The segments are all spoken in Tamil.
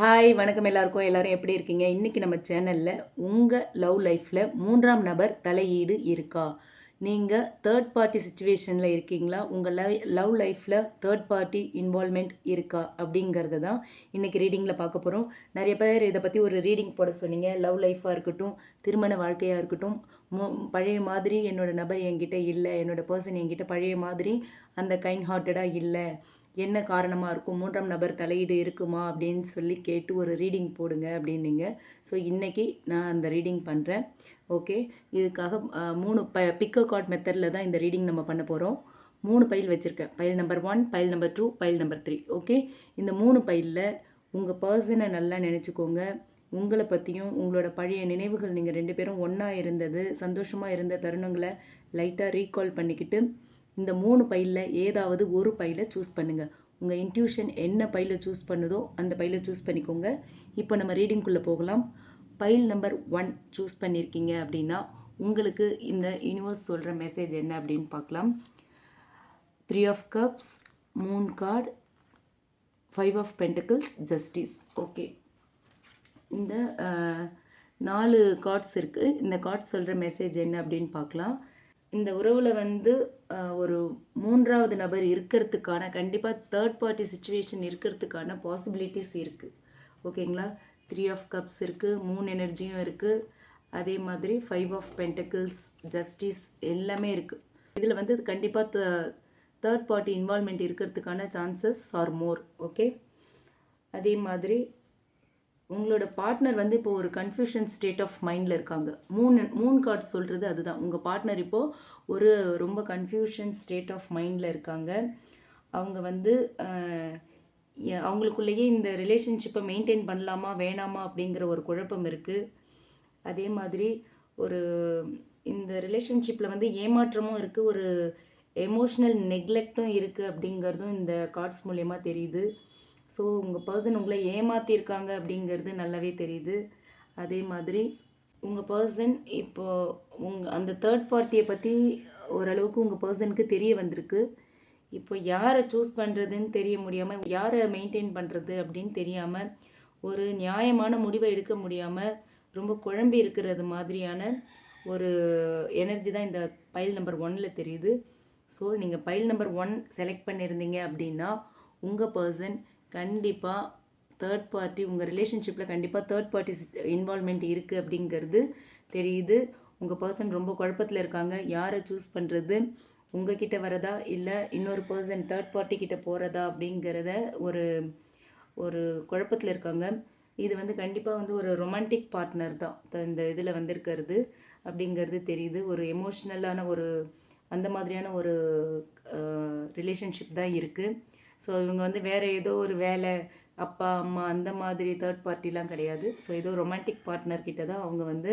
ஹாய் வணக்கம் எல்லாருக்கும். எல்லாரும் எப்படி இருக்கீங்க? இன்றைக்கி நம்ம சேனலில் உங்கள் லவ் லைஃப்பில் மூன்றாம் நபர் தலையீடு இருக்கா? நீங்கள் தேர்ட் பார்ட்டி சுச்சுவேஷனில் இருக்கீங்களா? உங்கள் லவ் லவ் லைஃப்பில் தேர்ட் பார்ட்டி இன்வால்மெண்ட் இருக்கா? அப்படிங்கிறத தான் இன்றைக்கி ரீடிங்கில் பார்க்க போகிறோம் நிறைய பேர் இதை பற்றி ஒரு ரீடிங் போட சொன்னீங்க. லவ் லைஃபாக இருக்கட்டும் திருமண வாழ்க்கையாக இருக்கட்டும் மு பழைய மாதிரி என்னோடய நபர் என்கிட்ட இல்லை என்னோட பர்சன் என்கிட்ட பழைய மாதிரி அந்த கைண்ட் ஹார்ட்டடாக இல்லை. என்ன காரணமாக இருக்கும்? மூன்றாம் நபர் தலையீடு இருக்குமா? அப்படின்னு சொல்லி கேட்டு ஒரு ரீடிங் போடுங்க அப்படின்னீங்க. ஸோ இன்றைக்கி நான் அந்த ரீடிங் பண்ணுறேன் ஓகே இதுக்காக மூணு ப பிக்கோ கார்ட் மெத்தடில் தான் இந்த ரீடிங் நம்ம பண்ண போகிறோம் மூணு பைல் வச்சுருக்கேன். File number one file number two file number three. Okay இந்த மூணு பயிலில் உங்கள் பர்சனை நல்லா நினச்சிக்கோங்க. உங்களை பற்றியும் உங்களோட பழைய நினைவுகள் நீங்கள் ரெண்டு பேரும் ஒன்றா இருந்தது சந்தோஷமாக இருந்த தருணங்களை லைட்டாக ரீகால் பண்ணிக்கிட்டு இந்த மூணு பையில் ஏதாவது ஒரு பையில் சூஸ் பண்ணுங்கள் உங்கள் இன்ட்யூஷன் என்ன பையில் சூஸ் பண்ணுதோ அந்த பையில் சூஸ் பண்ணிக்கோங்க. இப்போ நம்ம ரீடிங்குள்ளே போகலாம். பைல் நம்பர் ஒன் சூஸ் பண்ணியிருக்கீங்க அப்படின்னா உங்களுக்கு இந்த யூனிவர்ஸ் சொல்கிற மெசேஜ் என்ன அப்படின்னு பார்க்கலாம். Three of cups moon card five of pentacles justice okay இந்த நாலு கார்ட்ஸ் இருக்குது இந்த கார்ட்ஸ் சொல்கிற மெசேஜ் என்ன அப்படின்னு பார்க்கலாம். இந்த உறவில் வந்து ஒரு மூன்றாவது நபர் இருக்கிறதுக்கான கண்டிப்பாக தேர்ட் பார்ட்டி சுச்சுவேஷன் இருக்கிறதுக்கான பாசிபிலிட்டிஸ் இருக்குது ஓகேங்களா? த்ரீ ஆஃப் கப்ஸ் இருக்குது மூணு எனர்ஜியும் இருக்குது அதே மாதிரி ஃபைவ் ஆஃப் பென்டக்கிள்ஸ் ஜஸ்டிஸ் எல்லாமே இருக்குது இதில் வந்து கண்டிப்பாக தேர்ட் பார்ட்டி இன்வால்மெண்ட் இருக்கிறதுக்கான சான்சஸ் ஆர் மோர் ஓகே? அதே மாதிரி உங்களோட பார்ட்னர் வந்து இப்போ ஒரு கன்ஃபியூஷன் ஸ்டேட் ஆஃப் மைண்டில் இருக்காங்க. மூணு மூணு கார்ட்ஸ் சொல்கிறது அதுதான். உங்கள் பார்ட்னர் இப்போது ஒரு ரொம்ப கன்ஃபியூஷன் ஸ்டேட் ஆஃப் மைண்டில் இருக்காங்க. அவங்க வந்து அவங்களுக்குள்ளேயே இந்த ரிலேஷன்ஷிப்பை மெயின்டைன் பண்ணலாமா வேணாமா அப்படிங்கிற ஒரு குழப்பம் இருக்குது அதே மாதிரி ஒரு இந்த ரிலேஷன்ஷிப்பில் வந்து ஏமாற்றமும் இருக்குது ஒரு எமோஷ்னல் நெக்லெக்டும் இருக்குது அப்படிங்கிறதும் இந்த கார்ட்ஸ் மூலயமா தெரியுது. ஸோ உங்கள் பர்சன் உங்களை ஏமாற்றிருக்காங்க அப்படிங்கிறது நல்லாவே தெரியுது. அதே மாதிரி உங்கள் பர்சன் இப்போ உங்கள் அந்த தேர்ட் பார்ட்டியை பற்றி ஓரளவுக்கு உங்கள் பர்சனுக்கு தெரிய வந்திருக்கு. இப்போ யாரை சூஸ் பண்ணுறதுன்னு தெரிய முடியாமல் யாரை மெயின்டைன் பண்ணுறது அப்படின்னு தெரியாமல் ஒரு நியாயமான முடிவை எடுக்க முடியாமல் ரொம்ப குழம்பி இருக்கிறது மாதிரியான ஒரு எனர்ஜி தான் இந்த பைல் நம்பர் ஒனில் தெரியுது. ஸோ நீங்கள் பைல் நம்பர் ஒன் செலக்ட் பண்ணியிருந்தீங்க அப்படின்னா உங்கள் பர்சன் கண்டிப்பாக தேர்ட் பார்ட்டி உங்கள் ரிலேஷன்ஷிப்பில் கண்டிப்பாக தேர்ட் பார்ட்டி இன்வால்மெண்ட் இருக்குது அப்படிங்கிறது தெரியுது. உங்கள் பர்சன் ரொம்ப குழப்பத்தில் இருக்காங்க. யாரை சூஸ் பண்ணுறது உங்ககிட்ட வரதா இல்லை இன்னொரு பர்சன் தேர்ட் பார்ட்டி கிட்ட போகிறதா அப்படிங்கிறத ஒரு ஒரு குழப்பத்தில் இருக்காங்க. இது வந்து கண்டிப்பாக வந்து ஒரு ரொமான்டிக் பார்ட்னர் தான். த- இந்த இதில் வந்திருக்கிறது அப்படிங்கிறது தெரியுது. ஒரு எமோஷ்னலான ஒரு அந்த மாதிரியான ஒரு ரிலேஷன்ஷிப் தான் இருக்குது ஸோ இவங்க வந்து வேறு ஏதோ ஒரு வேலை அப்பா அம்மா அந்த மாதிரி தேர்ட் பார்ட்டிலாம் கிடையாது. ஸோ ஏதோ ரொமான்டிக் பார்ட்னர் கிட்ட தான் அவங்க வந்து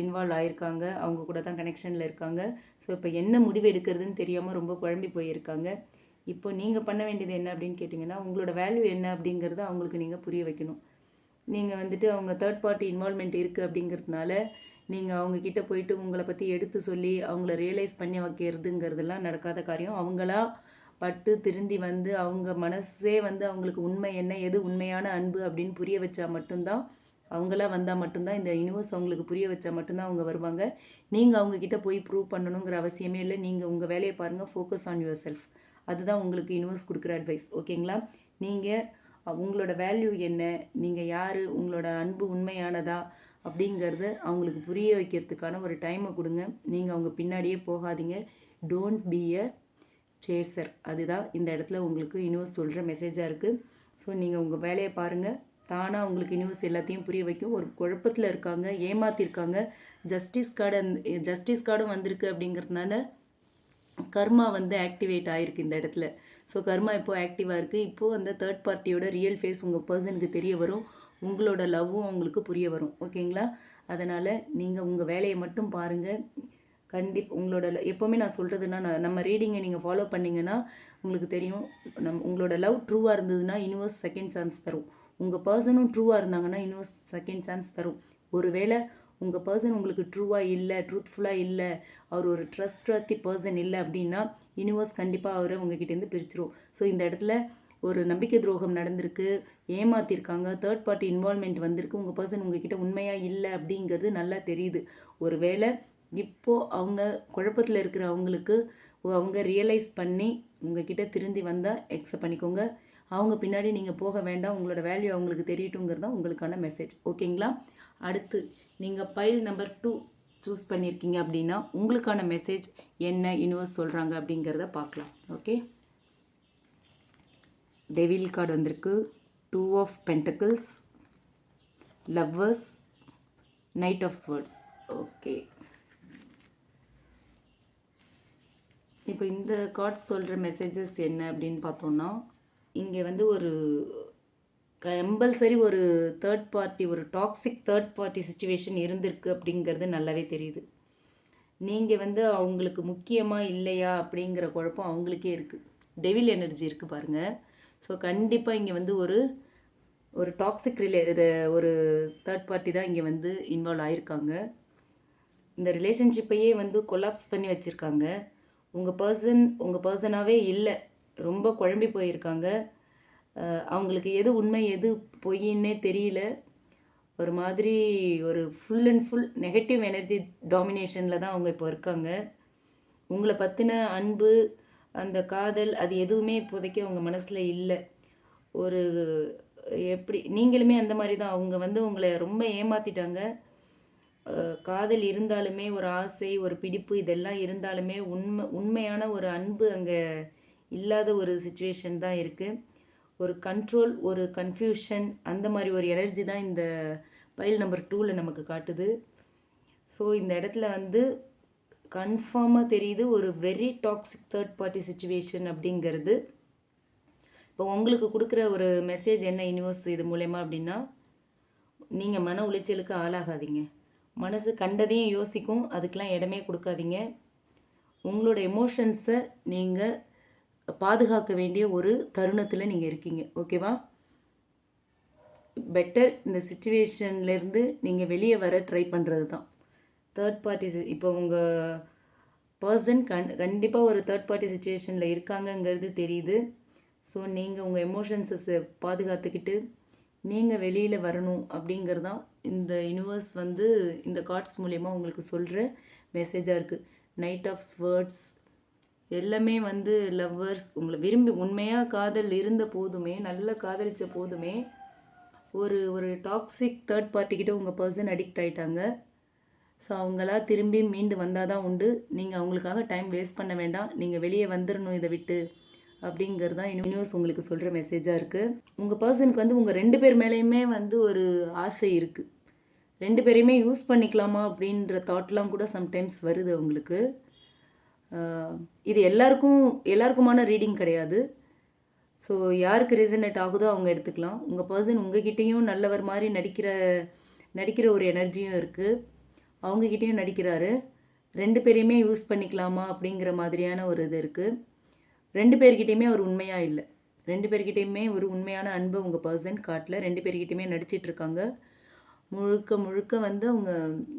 இன்வால்வ் ஆகியிருக்காங்க அவங்க கூட தான் கனெக்ஷனில் இருக்காங்க. ஸோ இப்போ என்ன முடிவு எடுக்கிறதுன்னு தெரியாமல் ரொம்ப குழம்பி போயிருக்காங்க. இப்போ நீங்கள் பண்ண வேண்டியது என்ன அப்படின்னு கேட்டிங்கன்னா உங்களோட வேல்யூ என்ன அப்படிங்கிறத அவங்களுக்கு நீங்கள் புரிய வைக்கணும். நீங்கள் வந்துட்டு அவங்க தேர்ட் பார்ட்டி இன்வால்மெண்ட் இருக்குது அப்படிங்கிறதுனால நீங்கள் அவங்கக்கிட்ட போயிட்டு உங்களை பற்றி எடுத்து சொல்லி அவங்கள ரியலைஸ் பண்ணி வைக்கிறதுங்கிறதெல்லாம் நடக்காத காரியம். அவங்களா பட்டு திருந்தி வந்து அவங்க மனசே வந்து அவங்களுக்கு உண்மை என்ன எது உண்மையான அன்பு அப்படின்னு புரிய வச்சா மட்டும்தான் அவங்களாம் வந்தால் மட்டும்தான் இந்த யூனிவர்ஸ் அவங்களுக்கு புரிய வச்சா மட்டும்தான் அவங்க வருவாங்க. நீங்கள் அவங்க கிட்ட போய் ப்ரூவ் பண்ணணுங்கிற அவசியமே இல்லை. நீங்கள் உங்கள் வேலையை பாருங்கள் ஃபோக்கஸ் ஆன் யுவர் செல்ஃப் அதுதான் உங்களுக்கு யூனிவர்ஸ் கொடுக்குற அட்வைஸ் ஓகேங்களா? நீங்கள் உங்களோட வேல்யூ என்ன நீங்கள் யார் உங்களோட அன்பு உண்மையானதா அப்படிங்கிறத அவங்களுக்கு புரிய வைக்கிறதுக்கான ஒரு டைமை கொடுங்க. நீங்கள் அவங்க பின்னாடியே போகாதீங்க. டோன்ட் பி எ சேசர் அதுதான் இந்த இடத்துல உங்களுக்கு யூனிவர்ஸ் சொல்கிற மெசேஜாக இருக்குது ஸோ நீங்கள் உங்கள் வேலையை பாருங்கள் தானாக உங்களுக்கு யூனிவர்ஸ் எல்லாத்தையும் புரிய வைக்கும். ஒரு குழப்பத்தில் இருக்காங்க ஏமாத்திருக்காங்க. ஜஸ்டிஸ் கார்டு அந்த ஜஸ்டிஸ் கார்டும் வந்திருக்கு அப்படிங்கிறதுனால கர்மா வந்து ஆக்டிவேட் ஆயிருக்கு இந்த இடத்துல. ஸோ கர்மா இப்போ ஆக்டிவாக இருக்குது இப்போது அந்த தேர்ட் பார்ட்டியோட ரியல் ஃபேஸ் உங்கள் பர்சனுக்கு தெரிய வரும். உங்களோட லவ்வும் உங்களுக்கு புரிய வரும். ஓகேங்களா அதனால் நீங்கள் உங்கள் வேலையை மட்டும் பாருங்கள் கண்டிப் உங்களோட எப்போவுமே நான் சொல்கிறதுனா நான் நம்ம ரீடிங்கை நீங்கள் ஃபாலோ பண்ணிங்கன்னா உங்களுக்கு தெரியும் நம் உங்களோட லவ் ட்ரூவாக இருந்ததுன்னா யூனிவர்ஸ் செகண்ட் சான்ஸ் தரும். உங்கள் பர்சனும் ட்ரூவாக இருந்தாங்கன்னா யூனிவர்ஸ் செகண்ட் சான்ஸ் தரும். ஒருவேளை உங்கள் பர்சன் உங்களுக்கு ட்ரூவாக இல்லை ட்ரூத்ஃபுல்லாக இல்லை அவர் ஒரு ட்ரஸ்ட் பர்சன் இல்லை அப்படின்னா யூனிவர்ஸ் கண்டிப்பாக அவரை உங்ககிட்டேருந்து பிரிச்சிரும். ஸோ இந்த இடத்துல ஒரு நம்பிக்கை துரோகம் நடந்திருக்கு ஏமாத்திருக்காங்க தேர்ட் பார்ட்டி இன்வால்மெண்ட் வந்திருக்கு உங்கள் பர்சன் உங்ககிட்ட உண்மையாக இல்லை அப்படிங்கிறது நல்லா தெரியுது. ஒருவேளை இப்போது அவங்க குழப்பத்தில் இருக்கிற அவங்களுக்கு அவங்க ரியலைஸ் பண்ணி உங்ககிட்ட திருந்தி வந்தால் எக்ஸப்ட் பண்ணிக்கோங்க. அவங்க பின்னாடி நீங்கள் போக வேண்டாம். உங்களோட வேல்யூ அவங்களுக்கு தெரியட்டுங்கிறது தான் உங்களுக்கான மெசேஜ் ஓகேங்களா அடுத்து நீங்கள் பைல் நம்பர் டூ சூஸ் பண்ணியிருக்கீங்க அப்படின்னா உங்களுக்கான மெசேஜ் என்ன யூனிவர்ஸ் சொல்கிறாங்க அப்படிங்கிறத பார்க்கலாம். ஓகே டெவில் கார்டு வந்திருக்கு. Two of pentacles lovers knight of swords okay இப்போ இந்த கார்ட்ஸ் சொல்கிற மெசேஜஸ் என்ன அப்படின்னு பார்த்தோன்னா இங்கே வந்து ஒரு கம்பல்சரி ஒரு தேர்ட் பார்ட்டி ஒரு டாக்ஸிக் தேர்ட் பார்ட்டி சுச்சுவேஷன் இருந்திருக்கு அப்படிங்கிறது நல்லாவே தெரியுது. நீங்கள் வந்து அவங்களுக்கு முக்கியமாக இல்லையா அப்படிங்கிற குழப்பம் அவங்களுக்கே இருக்குது டெவில் எனர்ஜி இருக்குது பாருங்கள் ஸோ கண்டிப்பாக இங்கே வந்து ஒரு ஒரு டாக்ஸிக் ரிலே ஒரு தேர்ட் பார்ட்டி தான் இங்கே வந்து இன்வால்வ் ஆகியிருக்காங்க இந்த ரிலேஷன்ஷிப்பையே வந்து கொலாப்ஸ் பண்ணி வச்சுருக்காங்க. உங்கள் பர்சன் உங்கள் பர்சனாகவே இல்லை. ரொம்ப குழம்பி போயிருக்காங்க. அவங்களுக்கு எது உண்மை எது பொய்ன்னே தெரியல. ஒரு மாதிரி ஒரு full and full negative energy டாமினேஷனில் தான் அவங்க இப்போ இருக்காங்க. உங்களை பற்றின அன்பு அந்த காதல் அது எதுவுமே இப்போதைக்கு அவங்க மனசில் இல்லை. ஒரு எப்படி நீங்களுமே அந்த மாதிரி தான். அவங்க வந்து உங்களை ரொம்ப ஏமாற்றிட்டாங்க காதல் இருந்தாலுமே ஒரு ஆசை ஒரு பிடிப்பு இதெல்லாம் இருந்தாலுமே உண்மை உண்மையான ஒரு அன்பு அங்கே இல்லாத ஒரு சுச்சுவேஷன் தான் இருக்குது ஒரு கண்ட்ரோல் ஒரு கன்ஃபியூஷன் அந்த மாதிரி ஒரு எனர்ஜி தான் இந்த பயில் நம்பர் டூவில் நமக்கு காட்டுது. ஸோ இந்த இடத்துல வந்து கன்ஃபார்மாக தெரியுது ஒரு very toxic third party situation அப்படிங்கிறது. இப்போ உங்களுக்கு கொடுக்குற ஒரு மெசேஜ் என்ன யூனிவர்ஸ் இது மூலயமா அப்படின்னா நீங்கள் மன உளைச்சலுக்கு ஆளாகாதீங்க. மனசு கண்டதையும் யோசிக்கும். அதுக்கெலாம் இடமே கொடுக்காதீங்க. உங்களோட எமோஷன்ஸை நீங்கள் பாதுகாக்க வேண்டிய ஒரு தருணத்தில் நீங்கள் இருக்கீங்க. ஓகேவா பெட்டர் இந்த சுச்சுவேஷன்லேருந்து நீங்கள் வெளியே வர ட்ரை பண்ணுறது தான் தேர்ட் பார்ட்டி இப்போ உங்கள் பர்சன் கண் கண்டிப்பாக ஒரு தேர்ட் பார்ட்டி சுச்சுவேஷனில் இருக்காங்கங்கிறது தெரியுது. ஸோ நீங்கள் உங்கள் எமோஷன்ஸை பாதுகாத்துக்கிட்டு நீங்கள் வெளியில் வரணும் அப்படிங்கிறது தான் இந்த யூனிவர்ஸ் வந்து இந்த கார்ட்ஸ் மூலயமா உங்களுக்கு சொல்கிற மெசேஜாக இருக்குது நைட் ஆஃப் ஸ்வேர்ட்ஸ் எல்லாமே வந்து லவ்வர்ஸ் உங்களை விரும்பி உண்மையாக காதல் இருந்த போதுமே நல்ல காதலிச்ச போதுமே ஒரு ஒரு டாக்ஸிக் தேர்ட் பார்ட்டிக்கிட்ட உங்கள் பர்சன் அடிக்ட் ஆயிட்டாங்க. ஸோ அவங்களா திரும்பி மீண்டு வந்தால் தான் உண்டு. நீங்கள் அவங்களுக்காக டைம் வேஸ்ட் பண்ண வேண்டாம். நீங்கள் வெளியே வந்துடணும் இதை விட்டு. அப்படிங்கிறது தான் யூனிவர்ஸ் உங்களுக்கு சொல்கிற மெசேஜாக இருக்குது உங்கள் பர்சனுக்கு வந்து உங்கள் ரெண்டு பேர் மேலேயுமே வந்து ஒரு ஆசை இருக்குது ரெண்டு பேரையுமே யூஸ் பண்ணிக்கலாமா அப்படின்ற தாட்லாம் கூட சம்டைம்ஸ் வருது அவங்களுக்கு. இது எல்லாருக்கும் எல்லாருக்குமான ரீடிங் கிடையாது. ஸோ யாருக்கு ரெசனேட் ஆகுதோ அவங்க எடுத்துக்கலாம். உங்கள் பர்சன் உங்ககிட்டேயும் நல்லவர் மாதிரி நடிக்கிற நடிக்கிற ஒரு எனர்ஜியும் இருக்குது அவங்கக்கிட்டேயும் நடிக்கிறாரு. ரெண்டு பேரையுமே யூஸ் பண்ணிக்கலாமா அப்படிங்கிற மாதிரியான ஒரு இது இருக்குது ரெண்டு பேர்கிட்டையுமே அவர் உண்மையாக இல்லை. ரெண்டு பேர்கிட்டையுமே ஒரு உண்மையான அன்பை உங்கள் பர்சன் காட்டல. ரெண்டு பேர்கிட்டையுமே நடிச்சிட்ருக்காங்க. முழுக்க முழுக்க வந்து அவங்க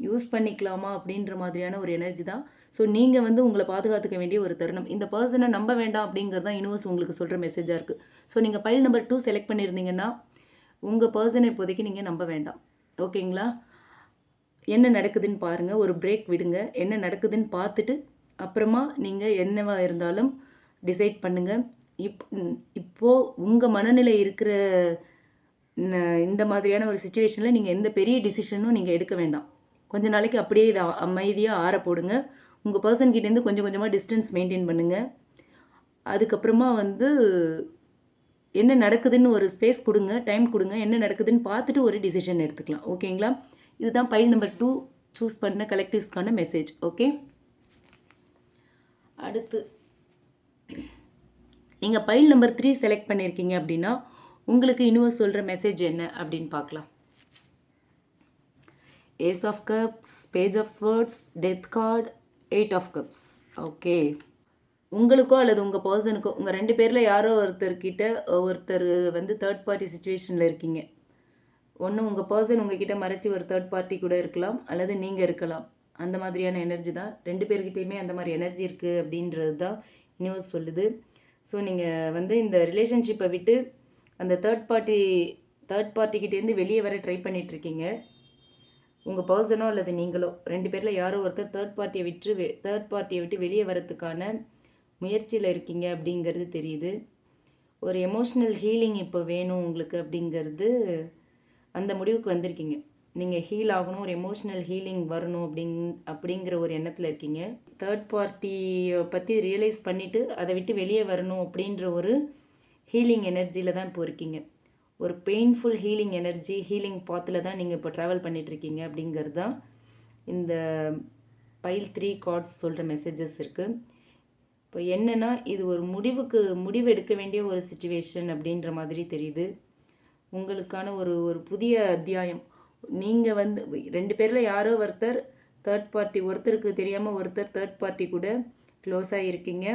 யூஸ் பண்ணிக்கலாமா அப்படின்ற மாதிரியான ஒரு எனர்ஜி தான். ஸோ நீங்கள் வந்து உங்களை பாதுகாத்துக்க வேண்டிய ஒரு தருணம். இந்த பர்சனை நம்ப வேண்டாம் அப்படிங்கிறது தான் யூனிவர்ஸ் உங்களுக்கு சொல்கிற மெசேஜாக இருக்குது ஸோ நீங்கள் பைல் நம்பர் டூ செலக்ட் பண்ணியிருந்தீங்கன்னா உங்கள் பர்சனை இப்போதைக்கு நீங்கள் நம்ப வேண்டாம். ஓகேங்களா? என்ன நடக்குதுன்னு பாருங்கள் ஒரு பிரேக் விடுங்க. என்ன நடக்குதுன்னு பார்த்துட்டு அப்புறமா நீங்கள் என்னவாக இருந்தாலும் டிசைட் பண்ணுங்கள் இப் இப்போது உங்கள் மனநிலை இருக்கிற ந- இந்த மாதிரியான ஒரு சுச்சுவேஷனில் நீங்கள் எந்த பெரிய டிசிஷனும் நீங்கள் எடுக்க வேண்டாம். கொஞ்ச நாளைக்கு அப்படியே இதை அமைதியாக ஆற போடுங்க. உங்கள் பர்சன் கிட்டேருந்து கொஞ்சம் கொஞ்சமாக டிஸ்டன்ஸ் மெயின்டைன் பண்ணுங்கள் அதுக்கப்புறமா வந்து என்ன நடக்குதுன்னு ஒரு ஸ்பேஸ் கொடுங்க டைம் கொடுங்க என்ன நடக்குதுன்னு பார்த்துட்டு ஒரு டிசிஷன் எடுத்துக்கலாம். ஓகேங்களா இதுதான் பைல் நம்பர் டூ சூஸ் பண்ண கலெக்டிவ்ஸ்க்கான மெசேஜ் ஓகே அடுத்து நீங்கள் பைல் நம்பர் த்ரீ செலக்ட் பண்ணியிருக்கீங்க அப்படின்னா உங்களுக்கு யூனிவர்ஸ் சொல்கிற மெசேஜ் என்ன அப்படின்னு பார்க்கலாம். Ace of cups page of swords death card eight of cups okay உங்களுக்கோ அல்லது உங்கள் பர்சனுக்கோ உங்கள் ரெண்டு பேரில் யாரோ ஒருத்தர்கிட்ட ஒருத்தர் வந்து தேர்ட் பார்ட்டி சுச்சுவேஷனில் இருக்கீங்க. ஒன்று உங்கள் பர்சன் உங்ககிட்ட மறைச்சி ஒரு தேர்ட் பார்ட்டி கூட இருக்கலாம் அல்லது நீங்கள் இருக்கலாம். அந்த மாதிரியான எனர்ஜி தான். ரெண்டு பேர்கிட்டையுமே அந்த மாதிரி எனர்ஜி இருக்குது அப்படின்றது தான் நியூஸ் சொல்லுது. ஸோ நீங்கள் வந்து இந்த ரிலேஷன்ஷிப்பை விட்டு அந்த தேர்ட் பார்ட்டி தேர்ட் பார்ட்டிக்கிட்டேருந்து வெளியே வர ட்ரை பண்ணிகிட்ருக்கீங்க உங்கள் பர்சனோ அல்லது நீங்களோ ரெண்டு பேரில் யாரோ ஒருத்தர் தேர்ட் பார்ட்டியை விட்டு தேர்ட் பார்ட்டியை விட்டு வெளியே வரத்துக்கான முயற்சியில் இருக்கீங்க அப்படிங்கிறது தெரியுது. ஒரு எமோஷ்னல் ஹீலிங் இப்போ வேணும் உங்களுக்கு அப்படிங்கிறது அந்த முடிவுக்கு வந்திருக்கீங்க. நீங்கள் ஹீல் ஆகணும் ஒரு எமோஷ்னல் ஹீலிங் வரணும் அப்படிங் அப்படிங்கிற ஒரு எண்ணத்தில் இருக்கீங்க. தேர்ட் பார்ட்டியை பற்றி ரியலைஸ் பண்ணிவிட்டு அதை விட்டு வெளியே வரணும் அப்படின்ற ஒரு ஹீலிங் எனர்ஜியில் தான் இப்போ இருக்கீங்க. ஒரு பெயின்ஃபுல் ஹீலிங் எனர்ஜி ஹீலிங் பாத்தில் தான் நீங்கள் இப்போ ட்ராவல் பண்ணிகிட்ருக்கீங்க அப்படிங்கிறது தான் இந்த பைல் த்ரீ கார்ட்ஸ் சொல்கிற மெசேஜஸ் இருக்குது இப்போ என்னென்னா இது ஒரு முடிவுக்கு முடிவு எடுக்க வேண்டிய ஒரு சுச்சுவேஷன் அப்படின்ற மாதிரி தெரியுது. உங்களுக்கான ஒரு ஒரு புதிய அத்தியாயம். நீங்கள் வந்து ரெண்டு பேரில் யாரோ ஒருத்தர் தேர்ட் பார்ட்டி ஒருத்தருக்கு தெரியாமல் ஒருத்தர் தேர்ட் பார்ட்டி கூட க்ளோஸாக இருக்கீங்க.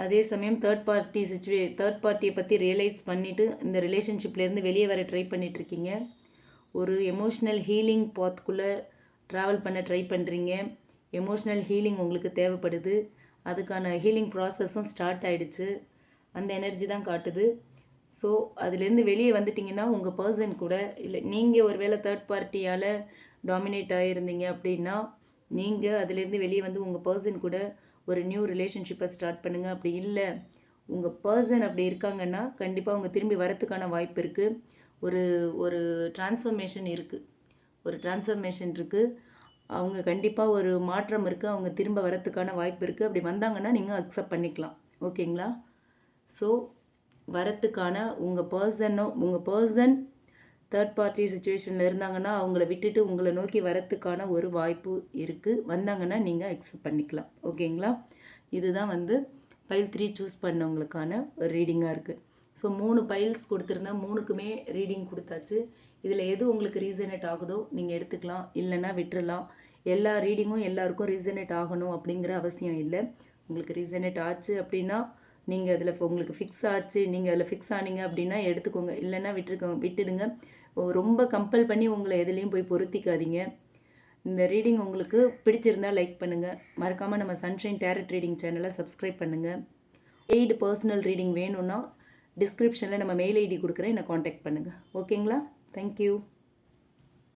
அதே சமயம் தேர்ட் பார்ட்டி சுச்சுவே தேர்ட் பார்ட்டியை பற்றி ரியலைஸ் பண்ணிவிட்டு இந்த ரிலேஷன்ஷிப்லேருந்து வெளியே வர ட்ரை பண்ணிகிட்ருக்கீங்க ஒரு எமோஷ்னல் ஹீலிங் பாத்குள்ளே ட்ராவல் பண்ண ட்ரை பண்ணுறீங்க எமோஷ்னல் ஹீலிங் உங்களுக்கு தேவைப்படுது. அதுக்கான ஹீலிங் ப்ராசஸும் ஸ்டார்ட் ஆகிடுச்சு அந்த எனர்ஜி தான் காட்டுது. ஸோ அதுலேருந்து வெளியே வந்துட்டிங்கன்னா உங்கள் பர்சன் கூட இல்லை நீங்கள் ஒரு வேளை தேர்ட் பார்ட்டியால் டாமினேட் ஆகிருந்தீங்க அப்படின்னா நீங்கள் அதுலேருந்து வெளியே வந்து உங்கள் பர்சன் கூட ஒரு நியூ ரிலேஷன்ஷிப்பை ஸ்டார்ட் பண்ணுங்கள் அப்படி இல்லை. உங்கள் பர்சன் அப்படி இருக்காங்கன்னா கண்டிப்பாக அவங்க திரும்பி வரத்துக்கான வாய்ப்பு இருக்குது ஒரு ஒரு டிரான்ஸ்ஃபர்மேஷன் இருக்குது ஒரு டிரான்ஸ்ஃபர்மேஷன் இருக்குது அவங்க கண்டிப்பாக ஒரு மாற்றம் இருக்குது அவங்க திரும்ப வரத்துக்கான வாய்ப்பு இருக்குது அப்படி வந்தாங்கன்னா நீங்கள் அக்செப்ட் பண்ணிக்கலாம். ஓகேங்களா ஸோ வரத்துக்கான உங்கள் பர்சனோ உங்கள் பர்சன் தேர்ட் பார்ட்டி சுச்சுவேஷனில் இருந்தாங்கன்னா அவங்கள விட்டுட்டு உங்களை நோக்கி வரத்துக்கான ஒரு வாய்ப்பு இருக்குது வந்தாங்கன்னா நீங்கள் அக்செப்ட் பண்ணிக்கலாம். ஓகேங்களா? இதுதான் வந்து பைல் த்ரீ சூஸ் பண்ணவங்களுக்கான ஒரு ரீடிங்காக இருக்குது ஸோ மூணு பைல்ஸ் கொடுத்துருந்தா மூணுக்குமே ரீடிங் கொடுத்தாச்சு. இதில் எது உங்களுக்கு ரீசனேட் ஆகுதோ நீங்கள் எடுத்துக்கலாம். இல்லைன்னா விட்டுறலாம். எல்லா ரீடிங்கும் எல்லாருக்கும் ரீசனேட் ஆகணும் அப்படிங்கிற அவசியம் இல்லை. உங்களுக்கு ரீசனேட் ஆச்சு அப்படின்னா நீங்கள் அதில் உங்களுக்கு ஃபிக்ஸ் ஆச்சு நீங்கள் அதில் ஃபிக்ஸ் ஆனீங்க அப்படின்னா எடுத்துக்கோங்க. இல்லைன்னா விட்டுருக்கோங்க விட்டுடுங்க. ரொம்ப கம்பல் பண்ணி உங்களை எதுலேயும் போய் பொருத்திக்காதீங்க. இந்த ரீடிங் உங்களுக்கு பிடிச்சிருந்தால் லைக் பண்ணுங்கள் மறக்காமல் நம்ம சன்ஷைன் டேரட் ரீடிங் சேனலை சப்ஸ்கிரைப் பண்ணுங்கள் எய்டு பர்சனல் ரீடிங் வேணும்னா டிஸ்கிரிப்ஷனில் நம்ம மெயில் ஐடி கொடுக்குறேன் என்னை காண்டாக்ட் பண்ணுங்கள் ஓகேங்களா தேங்க்யூ